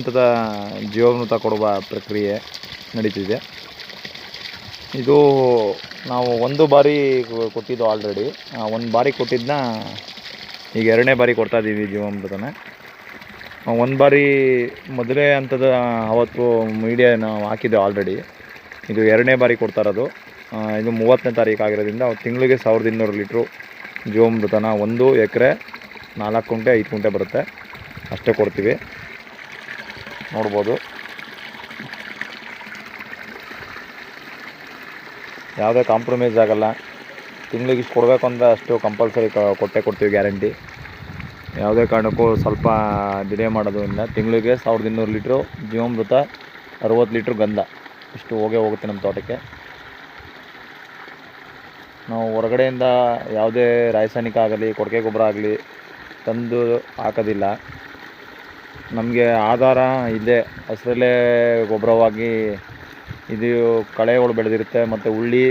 ಹಂತದ ಜೀವಾಮೃತ ಕೊಡುವ ಪ್ರಕ್ರಿಯೆ ನಡೀತಿದೆ. ಇದು ನಾವು ಒಂದು ಬಾರಿ ಕೊಟ್ಟಿದ್ದು ಆಲ್ರೆಡಿ ಒಂದು ಬಾರಿ ಕೊಟ್ಟಿದ್ದನ್ನ ಈಗ ಎರಡನೇ ಬಾರಿ ಕೊಡ್ತಾ ಇದ್ದೀವಿ ಜೀವಾಮೃತನ. ಒಂದು ಬಾರಿ ಮೊದಲೇ ಹಂತದ ಅವತ್ತು ಮೀಡಿಯಾ ನಾವು ಹಾಕಿದ್ದೆ ಆಲ್ರೆಡಿ ಇದು ಎರಡನೇ ಬಾರಿ ಕೊಡ್ತಾ ಇರೋದು. ಇದು ಮೂವತ್ತನೇ ತಾರೀಕು ಆಗಿರೋದ್ರಿಂದ ತಿಂಗಳಿಗೆ ಸಾವಿರದ ಇನ್ನೂರು ಲೀಟ್ರು ಜೀವಾಮೃತನ ಒಂದು ಎಕರೆ ನಾಲ್ಕು ಗುಂಟೆ ಐದು ಗುಂಟೆ ಬರುತ್ತೆ. ಅಷ್ಟೇ ಕೊಡ್ತೀವಿ. ನೋಡ್ಬೋದು. ಯಾವುದೇ ಕಾಂಪ್ರಮೈಸ್ ಆಗಲ್ಲ. ತಿಂಗಳಿಗೆ ಇಷ್ಟು ಕೊಡಬೇಕು ಅಂದರೆ ಅಷ್ಟು ಕಂಪಲ್ಸರಿ ಕೊಟ್ಟೆ ಕೊಡ್ತೀವಿ ಗ್ಯಾರಂಟಿ ಯಾವುದೇ ಕಾರಣಕ್ಕೂ ಸ್ವಲ್ಪ ಡಿಲೇ ಮಾಡೋದು ತಿಂಗಳಿಗೆ ಸಾವಿರದ ಇನ್ನೂರು ಲೀಟ್ರು ಜೀವಾಮೃತ, ಅರುವತ್ತು ಲೀಟ್ರ್ ಗಂಧ. ಇಷ್ಟು ಹೋಗೇ ಹೋಗುತ್ತೆ ನಮ್ಮ ತೋಟಕ್ಕೆ. ನಾವು ಹೊರಗಡೆಯಿಂದ ಯಾವುದೇ ರಾಸಾಯನಿಕ ಆಗಲಿ, ಕೊಡಕೆ ಗೊಬ್ಬರ ಆಗಲಿ ತಂದು ಹಾಕೋದಿಲ್ಲ. ನಮಗೆ ಆಧಾರ ಇದೆ ಹಸಿರಲೇ ಗೊಬ್ಬರವಾಗಿ ಇದು ಕಳೆಗಳು ಬೆಳೆದಿರುತ್ತೆ. ಮತ್ತು ಉಳ್ಳಿ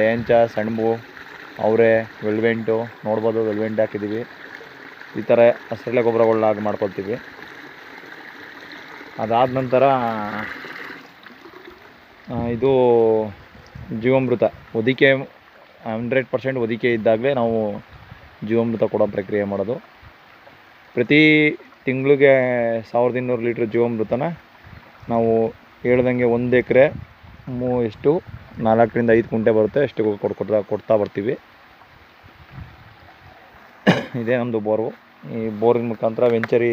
ದಯಂಚ ಸೆಣಬು, ಅವರೆ, ವೆಲ್ವೆಂಟು ನೋಡ್ಬೋದು. ವೆಲ್ವೆಂಟ್ ಹಾಕಿದ್ದೀವಿ. ಈ ಥರ ಹಸಿರಲೆ ಗೊಬ್ಬರಗಳನ್ನ ಹಾಕಿ ಮಾಡ್ಕೊಳ್ತೀವಿ. ಅದಾದ ನಂತರ ಇದು ಜೀವಾಮೃತ. ಹೊದಿಕೆ, ಹಂಡ್ರೆಡ್ ಪರ್ಸೆಂಟ್ ಹೊದಿಕೆ ಇದ್ದಾಗಲೇ ನಾವು ಜೀವಾಮೃತ ಕೊಡೋ ಪ್ರಕ್ರಿಯೆ ಮಾಡೋದು. ಪ್ರತಿ ತಿಂಗಳಿಗೆ ಸಾವಿರದ ಇನ್ನೂರು ಲೀಟ್ರ್ ಜೀವಾಮೃತನ ನಾವು ಹೇಳ್ದಂಗೆ ಒಂದು ಎಕರೆ ಮೂ ಎಷ್ಟು ನಾಲ್ಕರಿಂದ ಐದು ಕುಂಟೆ ಬರುತ್ತೆ. ಅಷ್ಟು ಕೊಡ್ ಕೊಡ್ತಾ ಕೊಡ್ತಾ ಬರ್ತೀವಿ. ಇದೇ ನಮ್ಮದು ಬೋರು ಈ ಬೋರಿನ ಮುಖಾಂತರ ವೆಂಚರಿ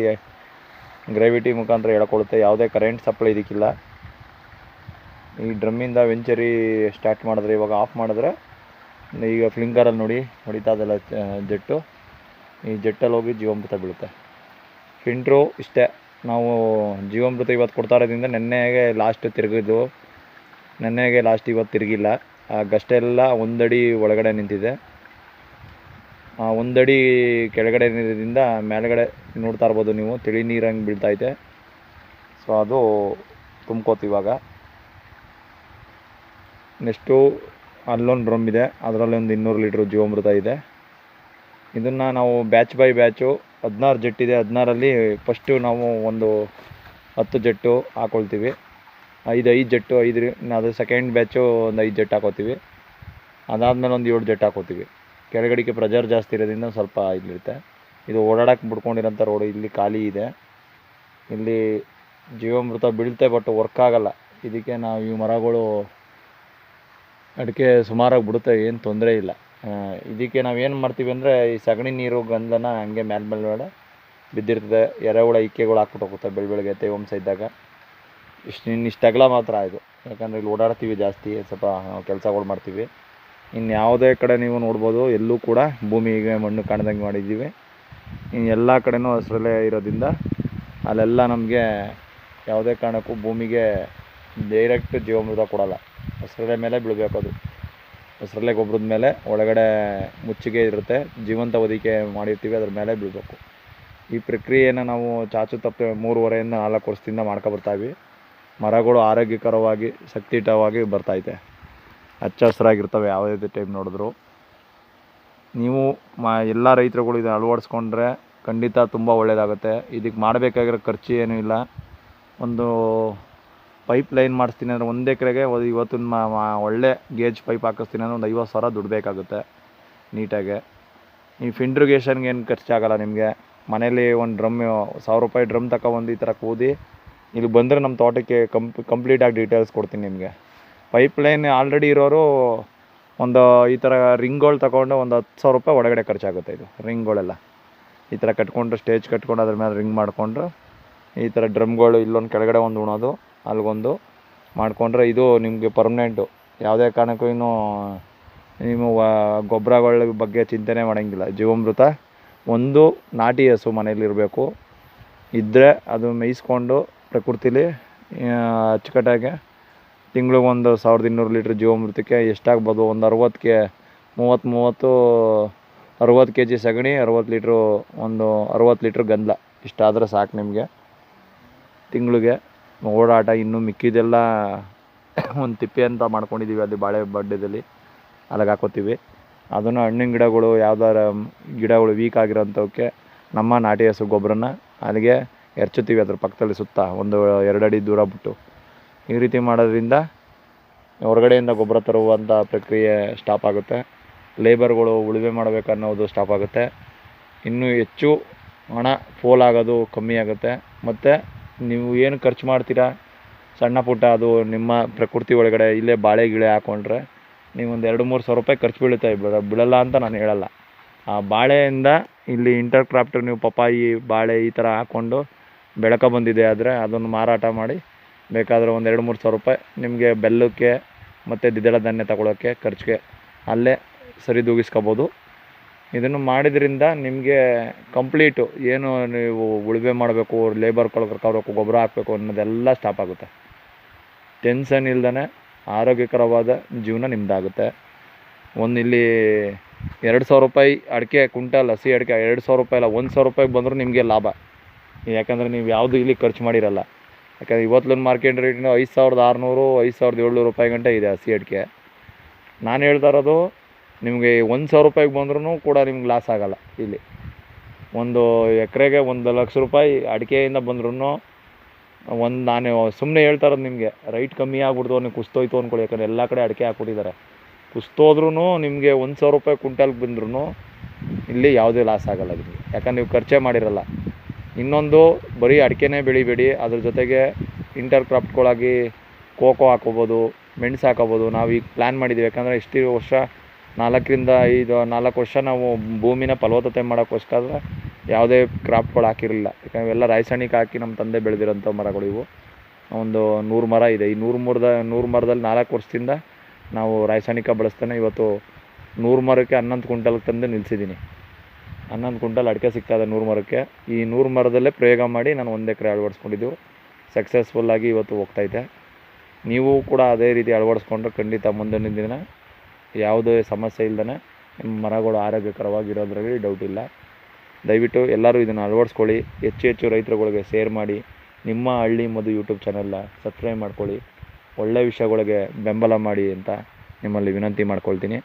ಗ್ರಾವಿಟಿ ಮುಖಾಂತರ ಹೇಳ್ಕೊಳುತ್ತೆ ಯಾವುದೇ ಕರೆಂಟ್ ಸಪ್ಲೈ ಇದಕ್ಕಿಲ್ಲ. ಈ ಡ್ರಮ್ಮಿಂದ ವೆಂಚರಿ ಸ್ಟಾರ್ಟ್ ಮಾಡಿದ್ರೆ, ಇವಾಗ ಆಫ್ ಮಾಡಿದ್ರೆ, ಈಗ ಫ್ಲಿಂಕರಲ್ಲಿ ನೋಡಿ, ಹೊಡಿತಾ ಇದೆಲ್ಲ ಜೆಟ್ಟು. ಈ ಜೆಟ್ಟಲ್ಲಿ ಹೋಗಿ ಜೀವಾಮೃತ ಬೀಳುತ್ತೆ. ಫಿಲ್ಟ್ರು ಇಷ್ಟೇ. ನಾವು ಜೀವಾಮೃತ ಇವತ್ತು ಕೊಡ್ತಾ ಇರೋದ್ರಿಂದ ನೆನ್ನೆಗೆ ಲಾಸ್ಟ್ ತಿರುಗಿದ್ದು. ನೆನ್ನೆಗೆ ಲಾಸ್ಟ್ ಇವತ್ತು ತಿರುಗಿಲ್ಲ. ಗಷ್ಟೆಲ್ಲ ಒಂದಡಿ ಒಳಗಡೆ ನಿಂತಿದೆ. ಆ ಒಂದಡಿ ಕೆಳಗಡೆ ನೀರಿನಿಂದ ಮೇಲ್ಗಡೆ ನೋಡ್ತಾ ಇರ್ಬೋದು ನೀವು. ತಿಳಿ ನೀರು ಹಂಗೆ ಬೀಳ್ತೈತೆ ಸೊ ಅದು ತುಂಬ್ಕೋತೀವಿ ಇವಾಗ. ನೆಕ್ಸ್ಟು ಅಲ್ಲೊಂದು ಡ್ರಮ್ ಇದೆ. ಅದರಲ್ಲಿ ಒಂದು ಇನ್ನೂರು ಲೀಟ್ರ್ ಜೀವಾಮೃತ ಇದೆ. ಇದನ್ನು ನಾವು ಬ್ಯಾಚ್ ಬೈ ಬ್ಯಾಚು ಹದಿನಾರು ಜೆಟ್ ಇದೆ. ಹದಿನಾರಲ್ಲಿ ಫಸ್ಟು ನಾವು ಒಂದು ಹತ್ತು ಜೆಟ್ಟು ಹಾಕ್ಕೊಳ್ತೀವಿ ಐದು ಐದು ಜೆಟ್ಟು, ಐದು, ಅದು ಸೆಕೆಂಡ್ ಬ್ಯಾಚು ಒಂದು ಐದು ಜೆಟ್ ಹಾಕೋತೀವಿ ಅದಾದಮೇಲೆ ಒಂದು ಏಳು ಜೆಟ್ ಹಾಕೋತೀವಿ ಕೆಳಗಡೆಗೆ ಪ್ರೆಜರ್ ಜಾಸ್ತಿ ಇರೋದ್ರಿಂದ ಸ್ವಲ್ಪ ಇಲ್ಲಿರುತ್ತೆ ಇದು ಓಡಾಡಕ್ಕೆ ಬಿಡ್ಕೊಂಡಿರೋಂಥ ರೋಡು ಇಲ್ಲಿ ಖಾಲಿ ಇದೆ. ಇಲ್ಲಿ ಜೀವಾಮೃತ ಬೀಳುತ್ತೆ ಬಟ್ ವರ್ಕ್ ಆಗಲ್ಲ. ಇದಕ್ಕೆ ನಾವು ಈ ಮರಗಳು ಅಡಿಕೆ ಸುಮಾರಾಗಿ ಬಿಡುತ್ತೆ. ಏನು ತೊಂದರೆ ಇಲ್ಲ. ಇದಕ್ಕೆ ನಾವು ಏನು ಮಾಡ್ತೀವಿ ಅಂದರೆ ಈ ಸಗಣಿ ನೀರು ಗಂಧನ ಹಂಗೆ ಮ್ಯಾಲ ಮೇಲೆ ಬಿದ್ದಿರ್ತದೆ, ಎರೆಹುಳ ಇಕ್ಕೆಗಳು ಹಾಕ್ಬಿಟ್ಟು ಹೋಗುತ್ತೆ ಬೆಳ ಬೆಳಗ್ಗೆ ತೇವಾಂಶ ಇದ್ದಾಗ. ಇಷ್ಟು ಇನ್ನಿಷ್ಟು ಅಗಲ ಮಾತ್ರ ಇದು. ಯಾಕಂದರೆ ಇಲ್ಲಿ ಓಡಾಡ್ತೀವಿ ಜಾಸ್ತಿ, ಸ್ವಲ್ಪ ಕೆಲಸಗಳು ಮಾಡ್ತೀವಿ. ಇನ್ನು ಯಾವುದೇ ಕಡೆ ನೀವು ನೋಡ್ಬೋದು, ಎಲ್ಲೂ ಕೂಡ ಭೂಮಿಗೆ ಮಣ್ಣು ಕಾಣ್ದಂಗೆ ಮಾಡಿದ್ದೀವಿ. ಇನ್ನು ಎಲ್ಲ ಕಡೆನೂ ಹಸಿರಲ್ಲೇ ಇರೋದ್ರಿಂದ ಅಲ್ಲೆಲ್ಲ ನಮಗೆ ಯಾವುದೇ ಕಾರಣಕ್ಕೂ ಭೂಮಿಗೆ ಡೈರೆಕ್ಟ್ ಜೀವಾಮೃತ ಕೊಡೋಲ್ಲ. ಹಸಿರಲೆ ಮೇಲೆ ಬೀಳಬೇಕು ಅದು ಹಸಿರಲೆ ಗೊಬ್ಬರದ ಮೇಲೆ ಒಳಗಡೆ ಮುಚ್ಚಿಗೆ ಇರುತ್ತೆ. ಜೀವಂತ ಹೊದಿಕೆ ಮಾಡಿರ್ತೀವಿ, ಅದ್ರ ಮೇಲೆ ಬೀಳಬೇಕು. ಈ ಪ್ರಕ್ರಿಯೆಯನ್ನು ನಾವು ಚಾಚು ತಪ್ಪೆ ಮೂರುವರೆಯಿಂದ ನಾಲ್ಕು ವರ್ಷದಿಂದ ಮಾಡ್ಕೊಬರ್ತಾಯಿವಿ ಮರಗಳು ಆರೋಗ್ಯಕರವಾಗಿ, ಶಕ್ತಿಯುತವಾಗಿ ಬರ್ತೈತೆ ಹಚ್ಚ ಹಸಿರಾಗಿರ್ತವೆ, ಯಾವುದೇ ಟೈಮ್ ನೋಡಿದ್ರು. ನೀವು ಮಾ, ಎಲ್ಲ ರೈತರುಗಳು ಇದನ್ನು ಅಳವಡಿಸ್ಕೊಂಡ್ರೆ ಖಂಡಿತ ತುಂಬ ಒಳ್ಳೆಯದಾಗುತ್ತೆ ಇದಕ್ಕೆ ಮಾಡಬೇಕಾಗಿರೋ ಖರ್ಚು ಏನೂ ಇಲ್ಲ. ಒಂದು ಪೈಪ್ ಲೈನ್ ಮಾಡಿಸ್ತೀನಿ ಅಂದರೆ ಒಂದು ಎಕರೆಗೆ ಇವತ್ತಿನ ಒಳ್ಳೆ ಗೇಜ್ ಪೈಪ್ ಹಾಕಿಸ್ತೀನಿ ಅಂದರೆ ಒಂದು ಐವತ್ತು ಸಾವಿರ ದುಡ್ಡು ಬೇಕಾಗುತ್ತೆ ನೀಟಾಗಿ. ಈ ಫಿಂಡ್ರಿಗೇಷನ್ಗೆ ಏನು ಖರ್ಚಾಗಲ್ಲ ನಿಮಗೆ. ಮನೇಲಿ ಒಂದು ಡ್ರಮ್, ಸಾವಿರ ರೂಪಾಯಿ ಡ್ರಮ್ ತಗೊಬಂದು ಈ ಥರ ಕೂದಿ ಇಲ್ಲಿ ಬಂದರೆ ನಮ್ಮ ತೋಟಕ್ಕೆ ಕಂಪ್, ಕಂಪ್ಲೀಟಾಗಿ ಡೀಟೇಲ್ಸ್ ಕೊಡ್ತೀನಿ ನಿಮಗೆ. ಪೈಪ್ ಲೈನ್ ಆಲ್ರೆಡಿ ಇರೋರು ಒಂದು ಈ ಥರ ರಿಂಗ್ಗಳು ತಗೊಂಡು ಒಂದು ಹತ್ತು ಸಾವಿರ ರೂಪಾಯಿ ಒಳಗಡೆ ಖರ್ಚಾಗುತ್ತೆ ಇದು, ರಿಂಗ್ಗಳೆಲ್ಲ. ಈ ಥರ ಕಟ್ಕೊಂಡು ಸ್ಟೇಜ್ ಕಟ್ಕೊಂಡು ಅದ್ರ ಮೇಲೆ ರಿಂಗ್ ಮಾಡಿಕೊಂಡ್ರೆ, ಈ ಥರ ಡ್ರಮ್ಗಳು ಇಲ್ಲೊಂದು ಕೆಳಗಡೆ ಒಂದು ಉಣೋದು ಅಲ್ಲಿಗೊಂದು ಮಾಡಿಕೊಂಡ್ರೆ ಇದು ನಿಮಗೆ ಪರ್ಮನೆಂಟು ಯಾವುದೇ ಕಾರಣಕ್ಕೂ ಇನ್ನು ನಿಮ್ಮ ಗೊಬ್ಬರಗಳ ಬಗ್ಗೆ ಚಿಂತನೆ ಮಾಡೋಂಗಿಲ್ಲ. ಜೀವಾಮೃತ ಒಂದು ನಾಟಿ ಹಸು ಮನೇಲಿರಬೇಕು ಇದ್ದರೆ ಅದು ಮೇಯಿಸ್ಕೊಂಡು ಪ್ರಕೃತಿಲಿ ಅಚ್ಚುಕಟ್ಟಾಗಿ ತಿಂಗ್ಳಿಗೆ ಒಂದು ಸಾವಿರದ ಇನ್ನೂರು ಲೀಟ್ರ್ ಜೀವಾಮೃತಕ್ಕೆ ಎಷ್ಟಾಗ್ಬೋದು? ಒಂದು ಅರವತ್ತಕ್ಕೆ ಮೂವತ್ತು ಮೂವತ್ತು ಅರವತ್ತು ಕೆ ಜಿ ಸಗಣಿ, ಅರವತ್ತು ಲೀಟ್ರು ಒಂದು ಅರವತ್ತು ಲೀಟ್ರ್ ಗಂಧ ಇಷ್ಟಾದರೆ ಸಾಕು ನಿಮಗೆ. ತಿಂಗಳಿಗೆ. ಓಡಾಟ ಇನ್ನು ಮಿಕ್ಕಿದೆಲ್ಲ ಒಂದು ತಿಪ್ಪೆ ಅಂತ ಮಾಡ್ಕೊಂಡಿದ್ದೀವಿ ಅಲ್ಲಿ ಬಾಳೆ ಬಡ್ಡೆದಲ್ಲಿ. ಅಲ್ಲಿಗೆ ಹಾಕೋತೀವಿ. ಅದನ್ನು ಹಣ್ಣಿನ ಗಿಡಗಳು ಯಾವ್ದಾರ ಗಿಡಗಳು ವೀಕ್ ಆಗಿರೋಂಥವಕ್ಕೆ ನಮ್ಮ ನಾಟಿ ಹಸು ಗೊಬ್ಬರನ ಅಲ್ಲಿಗೆ ಎರಚುತ್ತೀವಿ ಅದ್ರ ಪಕ್ಕದಲ್ಲಿ ಸುತ್ತ. ಒಂದು ಎರಡು ಅಡಿ ದೂರ ಬಿಟ್ಟು. ಈ ರೀತಿ ಮಾಡೋದ್ರಿಂದ ಹೊರಗಡೆಯಿಂದ ಗೊಬ್ಬರ ತರುವಂಥ ಪ್ರಕ್ರಿಯೆ ಸ್ಟಾಪ್ ಆಗುತ್ತೆ. ಲೇಬರ್ಗಳು ಉಳುಮೆ ಮಾಡಬೇಕನ್ನೋದು ಸ್ಟಾಪ್ ಆಗುತ್ತೆ. ಇನ್ನೂ ಹೆಚ್ಚು ಹಣ ಫೋಲ್ ಆಗೋದು ಕಮ್ಮಿ ಆಗುತ್ತೆ. ಮತ್ತು ನೀವು ಏನು ಖರ್ಚು ಮಾಡ್ತೀರಾ? ಸಣ್ಣ ಪುಟ್ಟ ಅದು ನಿಮ್ಮ ಪ್ರಕೃತಿ ಒಳಗಡೆ ಇಲ್ಲೇ ಬಾಳೆ ಗಿಳೆ ಹಾಕ್ಕೊಂಡ್ರೆ ನೀವು ಒಂದು ಎರಡು ಮೂರು ಸಾವಿರ ರೂಪಾಯಿ ಖರ್ಚು ಬೀಳುತ್ತೆ. ಬಿಡ- ಬೀಳಲ್ಲ ಅಂತ ನಾನು ಹೇಳಲ್ಲ. ಆ ಬಾಳೆಯಿಂದ ಇಲ್ಲಿ ಇಂಟರ್ ಕ್ರಾಫ್ಟ್ ನೀವು ಪಪ್ಪಾಯಿ, ಬಾಳೆ ಈ ಥರ ಹಾಕ್ಕೊಂಡು ಬೆಳಕ ಬಂದಿದೆ ಆದರೆ ಅದನ್ನು ಮಾರಾಟ ಮಾಡಿ ಬೇಕಾದರೆ ಒಂದು ಎರಡು ಮೂರು ಸಾವಿರ ರೂಪಾಯಿ ನಿಮಗೆ ಬೆಲ್ಲಕ್ಕೆ ಮತ್ತು ದ್ವಿದಳ ಧಾನ್ಯ ತಗೊಳ್ಳೋಕ್ಕೆ ಖರ್ಚಿಗೆ ಅಲ್ಲೇ ಸರಿದೂಗಿಸ್ಕೋಬೋದು. ಇದನ್ನು ಮಾಡಿದ್ರಿಂದ ನಿಮಗೆ ಕಂಪ್ಲೀಟು ಏನು ನೀವು ಉಳುಮೆ ಮಾಡಬೇಕು ಲೇಬರ್ ಕರ್ಕೋಬೇಕು, ಗೊಬ್ಬರ ಹಾಕಬೇಕು ಅನ್ನೋದೆಲ್ಲ ಸ್ಟಾಪ್ ಆಗುತ್ತೆ. ಟೆನ್ಷನ್ ಇಲ್ದೇ ಆರೋಗ್ಯಕರವಾದ ಜೀವನ ನಿಮ್ಮದಾಗುತ್ತೆ ಒಂದು ಇಲ್ಲಿ ಎರಡು ಸಾವಿರ ರೂಪಾಯಿ ಅಡಿಕೆ ಕುಂಟಲ್ ಹಸಿ ಅಡಿಕೆ ಎರಡು ಸಾವಿರ ರೂಪಾಯಿ ಅಲ್ಲ, ಒಂದು ಸಾವಿರ ರೂಪಾಯಿಗೆ ಬಂದರೂ ನಿಮಗೆ ಲಾಭ. ಯಾಕಂದರೆ ನೀವು ಯಾವುದು ಇಲ್ಲಿ ಖರ್ಚು ಮಾಡಿರಲ್ಲ. ಯಾಕಂದರೆ ಇವತ್ತಿನ ಮಾರ್ಕೆಟ್ ರೇಟಿನ ಐದು ಸಾವಿರದ ಆರುನೂರು, ಐದು ಸಾವಿರದ ಏಳ್ನೂರು ರೂಪಾಯಿ ಗಂಟೆ ಇದೆ ಹಸಿ ಅಡಿಕೆ. ನಾನು ಹೇಳ್ತಾ ಇರೋದು ನಿಮಗೆ ಒಂದು ಸಾವಿರ ರೂಪಾಯಿಗೆ ಬಂದ್ರೂ ಕೂಡ ನಿಮ್ಗೆ ಲಾಸ್ ಆಗೋಲ್ಲ ಇಲ್ಲಿ. ಒಂದು ಎಕರೆಗೆ ಒಂದು ಲಕ್ಷ ರೂಪಾಯಿ ಅಡಿಕೆಯಿಂದ ಬಂದ್ರೂ ಒಂದು ನಾನು ಸುಮ್ಮನೆ ಹೇಳ್ತಾ ನಿಮಗೆ ರೈಟ್ ಕಮ್ಮಿ ಆಗ್ಬಿಡ್ತು ನೀವು ಕುಸ್ತೋಯ್ತು ಅಂದ್ಕೊಳ್ಳಿ ಯಾಕಂದರೆ ಎಲ್ಲ ಕಡೆ ಅಡಿಕೆ ಹಾಕ್ಬಿಟ್ಟಿದ್ದಾರೆ. ಕುಸ್ತೋದ್ರೂ ನಿಮಗೆ ಒಂದು ಸಾವಿರ ರೂಪಾಯಿ ಕುಂಟಲ್ಗೆ ಬಂದ್ರೂ ಇಲ್ಲಿ ಯಾವುದೇ ಲಾಸ್ ಆಗೋಲ್ಲ ನಿಮಗೆ. ಯಾಕಂದ್ರೆ ನೀವು ಖರ್ಚೇ ಮಾಡಿರಲ್ಲ. ಇನ್ನೊಂದು ಬರೀ ಅಡಿಕೆನೇ ಬೆಳಿಬೇಡಿ, ಅದ್ರ ಜೊತೆಗೆ ಇಂಟರ್ ಕ್ರಾಫ್ಟ್ಗಳಾಗಿ ಕೋಕೋ ಹಾಕೋಬೋದು ಮೆಣಸು ಹಾಕೋಬೋದು ನಾವು ಈಗ ಪ್ಲ್ಯಾನ್ ಮಾಡಿದ್ದೀವಿ. ಯಾಕಂದರೆ ಇಷ್ಟು ವರ್ಷ ನಾಲ್ಕರಿಂದ ಐದು, ನಾಲ್ಕು ವರ್ಷ ನಾವು ಭೂಮಿನ ಫಲವತ್ತತೆ ಮಾಡೋಕ್ಕೋಸ್ಕರ ಯಾವುದೇ ಕ್ರಾಪ್ಗಳು ಹಾಕಿರಲಿಲ್ಲ. ಯಾಕಂದರೆ ಇವೆಲ್ಲ ರಾಸಾಯನಿಕ ಹಾಕಿ ನಮ್ಮ ತಂದೆ ಬೆಳೆದಿರೋಂಥ ಮರಗಳು ಇವು. ಒಂದು ನೂರು ಮರ ಇದೆ. ಈ ನೂರು ಮರದ, ನೂರು ಮರದಲ್ಲಿ ನಾಲ್ಕು ವರ್ಷದಿಂದ ನಾವು ರಾಸಾಯನಿಕ ಬಳಸ್ತಾನೆ. ಇವತ್ತು ನೂರು ಮರಕ್ಕೆ ಹನ್ನೊಂದು ಕ್ವಿಂಟಲ್ಗೆ ತಂದು ನಿಲ್ಲಿಸಿದ್ದೀನಿ ಹನ್ನೊಂದು ಕುಂಟಲ್ ಅಡಿಕೆ ಸಿಗ್ತಾಯಿದೆ ನೂರು ಮರಕ್ಕೆ. ಈ ನೂರು ಮರದಲ್ಲೇ ಪ್ರಯೋಗ ಮಾಡಿ ನಾನು ಒಂದು ಎಕರೆ ಅಳವಡಿಸ್ಕೊಂಡಿದ್ದು. ಸಕ್ಸಸ್ಫುಲ್ಲಾಗಿ ಇವತ್ತು ಹೋಗ್ತೈತೆ ನೀವು ಕೂಡ ಅದೇ ರೀತಿ ಅಳವಡಿಸ್ಕೊಂಡ್ರೆ ಖಂಡಿತ ಮುಂದಿನ ದಿನ ಯಾವುದೇ ಸಮಸ್ಯೆ ನಿಮ್ಮ ಮರಗಳು ಆರೋಗ್ಯಕರವಾಗಿರೋದ್ರಲ್ಲಿ ಡೌಟ್ ಇಲ್ಲ. ದಯವಿಟ್ಟು ಎಲ್ಲರೂ ಇದನ್ನು ಅಳವಡಿಸ್ಕೊಳ್ಳಿ. ಹೆಚ್ಚು ಹೆಚ್ಚು ರೈತರುಗಳಿಗೆ ಶೇರ್ ಮಾಡಿ. ನಿಮ್ಮ ಹಳ್ಳಿ ಮದು ಯೂಟ್ಯೂಬ್ ಚಾನಲ್ನ ಸಬ್ಸ್ಕ್ರೈಬ್ ಮಾಡ್ಕೊಳ್ಳಿ. ಒಳ್ಳೆಯ ವಿಷಯಗಳಿಗೆ ಬೆಂಬಲ ಮಾಡಿ ಅಂತ ನಿಮ್ಮಲ್ಲಿ ವಿನಂತಿ ಮಾಡ್ಕೊಳ್ತೀನಿ.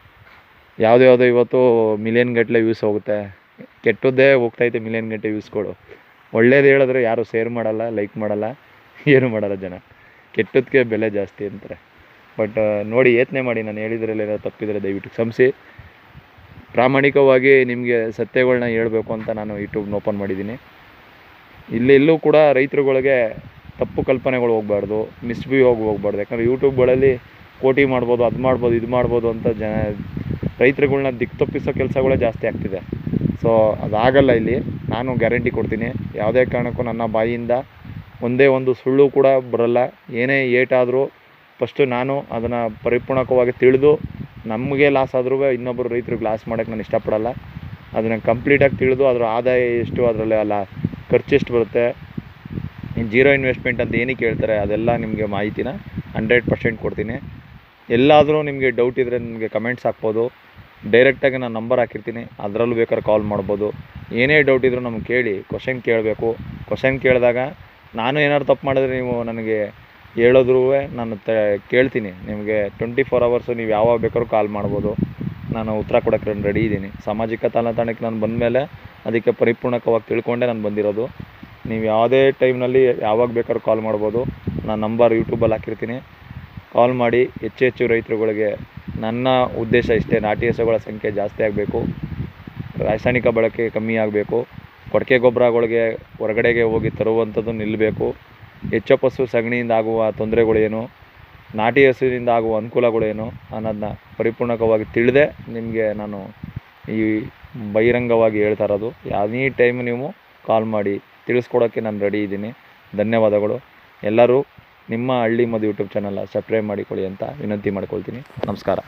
ಯಾವುದೇ ಯಾವುದೋ ಇವತ್ತು ಮಿಲಿಯನ್ ಗಟ್ಟಲೆ ವ್ಯೂಸ್ ಹೋಗುತ್ತೆ? ಕೆಟ್ಟದ್ದೇ ಹೋಗ್ತೈತೆ ಮಿಲಿಯನ್ ಗಟ್ಟಲೆ ವ್ಯೂಸ್ಗಳು ಒಳ್ಳೇದು ಹೇಳಿದ್ರೆ ಯಾರು ಶೇರ್ ಮಾಡಲ್ಲ ಲೈಕ್ ಮಾಡಲ್ಲ, ಏನು ಮಾಡಲ್ಲ ಜನ. ಕೆಟ್ಟದಕ್ಕೆ ಬೆಲೆ ಜಾಸ್ತಿ ಅಂತಾರೆ. ಬಟ್ ನೋಡಿ ಯತ್ನೆ ಮಾಡಿ ನಾನು ಹೇಳಿದ್ರಲ್ಲಿ ಏನೋ ತಪ್ಪಿದರೆ ದಯವಿಟ್ಟು ಕ್ಷಮಿಸಿ. ಪ್ರಾಮಾಣಿಕವಾಗಿ ನಿಮಗೆ ಸತ್ಯಗಳನ್ನ ಹೇಳಬೇಕು ಅಂತ ನಾನು ಯೂಟ್ಯೂಬ್ನ ಓಪನ್ ಮಾಡಿದ್ದೀನಿ. ಇಲ್ಲಿ ಎಲ್ಲೂ ಕೂಡ ರೈತರುಗಳಿಗೆ ತಪ್ಪು ಕಲ್ಪನೆಗಳು ಹೋಗಬಾರ್ದು ಹೋಗಿ ಹೋಗ್ಬಾರ್ದು. ಯಾಕಂದರೆ ಯೂಟ್ಯೂಬ್ಗಳಲ್ಲಿ ಕೋಟಿ ಮಾಡ್ಬೋದು, ಅದು ಮಾಡ್ಬೋದು, ಇದು ಮಾಡ್ಬೋದು ಅಂತ ಜನ, ರೈತರುಗಳ್ನ ದಿಕ್ಕು ತಪ್ಪಿಸೋ ಕೆಲಸಗಳೇ ಜಾಸ್ತಿ ಆಗ್ತಿದೆ. ಸೊ ಅದಾಗಲ್ಲ ಇಲ್ಲಿ. ನಾನು ಗ್ಯಾರಂಟಿ ಕೊಡ್ತೀನಿ. ಯಾವುದೇ ಕಾರಣಕ್ಕೂ ನನ್ನ ಬಾಯಿಯಿಂದ ಒಂದೇ ಒಂದು ಸುಳ್ಳು ಕೂಡ ಬರಲ್ಲ. ಏನೇ ಏಟಾದರೂ ಫಸ್ಟು ನಾನು ಅದನ್ನು ಪರಿಪೂರ್ಣಕವಾಗಿ ತಿಳಿದು ನಮಗೆ ಲಾಸ್ ಆದ್ರೂ ಇನ್ನೊಬ್ಬರು ರೈತರಿಗೆ ಲಾಸ್ ಮಾಡೋಕ್ಕೆ ನಾನು ಇಷ್ಟಪಡಲ್ಲ. ಅದನ್ನು ಕಂಪ್ಲೀಟಾಗಿ ತಿಳಿದು ಅದರ ಆದಾಯ ಎಷ್ಟು, ಅದರಲ್ಲಿ ಅಲ್ಲ ಖರ್ಚು ಎಷ್ಟು ಬರುತ್ತೆ, ಜೀರೋ ಇನ್ವೆಸ್ಟ್ಮೆಂಟ್ ಅಂತ ಏನಕ್ಕೆ ಹೇಳ್ತಾರೆ ಅದೆಲ್ಲ ನಿಮಗೆ ಮಾಹಿತಿನ ಹಂಡ್ರೆಡ್ ಪರ್ಸೆಂಟ್ ಕೊಡ್ತೀನಿ. ಎಲ್ಲಾದರೂ ನಿಮಗೆ ಡೌಟ್ ಇದ್ದರೆ ನಿಮಗೆ ಕಮೆಂಟ್ಸ್ ಹಾಕ್ಬೋದು. ಡೈರೆಕ್ಟಾಗಿ ನಾನು ನಂಬರ್ ಹಾಕಿರ್ತೀನಿ. ಅದರಲ್ಲೂ ಬೇಕಾದ್ರೆ ಕಾಲ್ ಮಾಡ್ಬೋದು. ಏನೇ ಡೌಟ್ ಇದ್ದರೂ ನಮ್ಗೆ ಕೇಳಿ ಕ್ವಶನ್ ಕೇಳಬೇಕು. ಕ್ವಶನ್ ಕೇಳಿದಾಗ ನಾನು ಏನಾದ್ರು ತಪ್ಪು ಮಾಡಿದ್ರೆ ನೀವು ನನಗೆ ಹೇಳಿದ್ರೂ ನಾನು ತ, ಕೇಳ್ತೀನಿ. ನಿಮಗೆ ಟ್ವೆಂಟಿ ಫೋರ್ ಅವರ್ಸು ನೀವು ಯಾವಾಗ ಬೇಕಾದ್ರೂ ಕಾಲ್ ಮಾಡ್ಬೋದು. ನಾನು ಉತ್ತರ ಕೊಡಕ್ಕೆ ನಾನು ರೆಡಿ ಇದ್ದೀನಿ. ಸಾಮಾಜಿಕ ತಾಣತಾಣಕ್ಕೆ ನಾನು ಬಂದಮೇಲೆ ಅದಕ್ಕೆ ಪರಿಪೂರ್ಣಕವಾಗಿ ತಿಳ್ಕೊಂಡೇ ನಾನು ಬಂದಿರೋದು. ನೀವು ಯಾವುದೇ ಟೈಮ್ನಲ್ಲಿ ಯಾವಾಗ ಬೇಕಾದ್ರೂ ಕಾಲ್ ಮಾಡ್ಬೋದು. ನನ್ನ ನಂಬರ್ ಯೂಟ್ಯೂಬಲ್ಲಿ ಹಾಕಿರ್ತೀನಿ. ಕಾಲ್ ಮಾಡಿ ಹೆಚ್ಚು ಹೆಚ್ಚು ರೈತರುಗಳಿಗೆ ನನ್ನ ಉದ್ದೇಶ ಇಷ್ಟೇ. ನಾಟಿ ಹಸುಗಳ ಸಂಖ್ಯೆ ಜಾಸ್ತಿ ಆಗಬೇಕು. ರಾಸಾಯನಿಕ ಬಳಕೆ ಕಮ್ಮಿ ಆಗಬೇಕು. ಕೊಡಕೆ ಗೊಬ್ಬರಗಳಿಗೆ ಹೊರಗಡೆಗೆ ಹೋಗಿ ತರುವಂಥದ್ದು ನಿಲ್ಲಬೇಕು. ಹೆಚ್ಚು ಪಶು ಸಗಣಿಯಿಂದ ಆಗುವ ತೊಂದರೆಗಳೇನು, ನಾಟಿ ಹಸುವಿನಿಂದ ಆಗುವ ಅನುಕೂಲಗಳೇನು ಅನ್ನೋದನ್ನ ಪರಿಪೂರ್ಣಕವಾಗಿ ತಿಳಿದೆ ನಿಮಗೆ ನಾನು ಈ ಬಹಿರಂಗವಾಗಿ ಹೇಳ್ತಾ ಇರೋದು. ಎನಿ ಟೈಮ್ ನೀವು ಕಾಲ್ ಮಾಡಿ ತಿಳಿಸ್ಕೊಡೋಕ್ಕೆ ನಾನು ರೆಡಿ ಇದ್ದೀನಿ. ಧನ್ಯವಾದಗಳು. ಎಲ್ಲರೂ ನಿಮ್ಮ ಹಳ್ಳಿ ಮದು ಯೂಟ್ಯೂಬ್ ಚಾನಲ್ನ ಸಬ್ಸ್ಕ್ರೈಬ್ ಮಾಡಿಕೊಳ್ಳಿ ಅಂತ ವಿನಂತಿ ಮಾಡ್ಕೊಳ್ತೀನಿ. ನಮಸ್ಕಾರ.